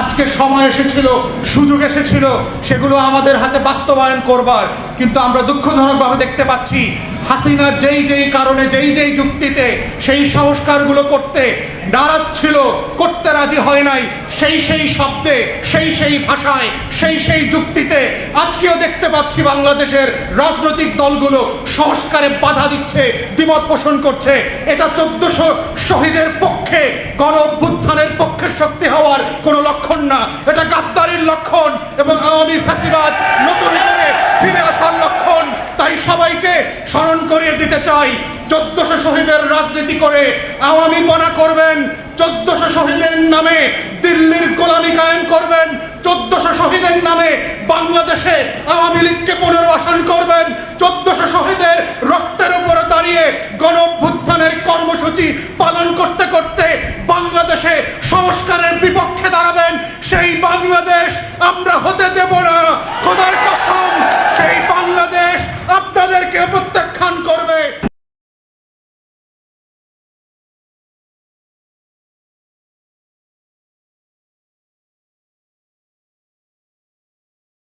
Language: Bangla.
আজকে সময় এসেছিল, সুযোগ এসেছিল, সেগুলো আমাদের হাতে বাস্তবায়ন করবার। কিন্তু আমরা দুঃখজনকভাবে দেখতে পাচ্ছি, হাসিনা যেই যেই কারণে, যেই যেই যুক্তিতে, সেই সংস্কারগুলো করতে নারাজ ছিল, করতে রাজি হয় নাই, সেই সেই শব্দে, সেই সেই ভাষায়, সেই সেই যুক্তিতে আজকেও দেখতে পাচ্ছি বাংলাদেশের রাজনৈতিক দলগুলো সংস্কারে বাধা দিচ্ছে, দ্বিমত পোষণ করছে। এটা চোদ্দশো শহীদের পক্ষে গণ শক্তি হওয়ার কোনো লক্ষণ না। এটা গাদ্দারির লক্ষণ এবং আওয়ামী ফ্যাসিবাদ নতুন করে ফিরে আসার লক্ষণ। তাই সবাইকে স্মরণ করিয়ে দিতে চাই, চোদ্দশো শহীদের রাজনীতি করে আওয়ামী পনা করবেন, চোদ্দশো শহীদের নামে দিল্লির গোলামি কায়েম করবেন, চোদ্দশো শহীদের নামে বাংলাদেশে আওয়ামী লীগকে পুনর্বাসন করবেন, চোদ্দশো শহীদের রক্তের উপরে দাঁড়িয়ে গণ অভ্যুত্থানের কর্মসূচি পালন করতে করতে সংস্কারের বিপক্ষে দাঁড়াবেন সেই বাংলাদেশ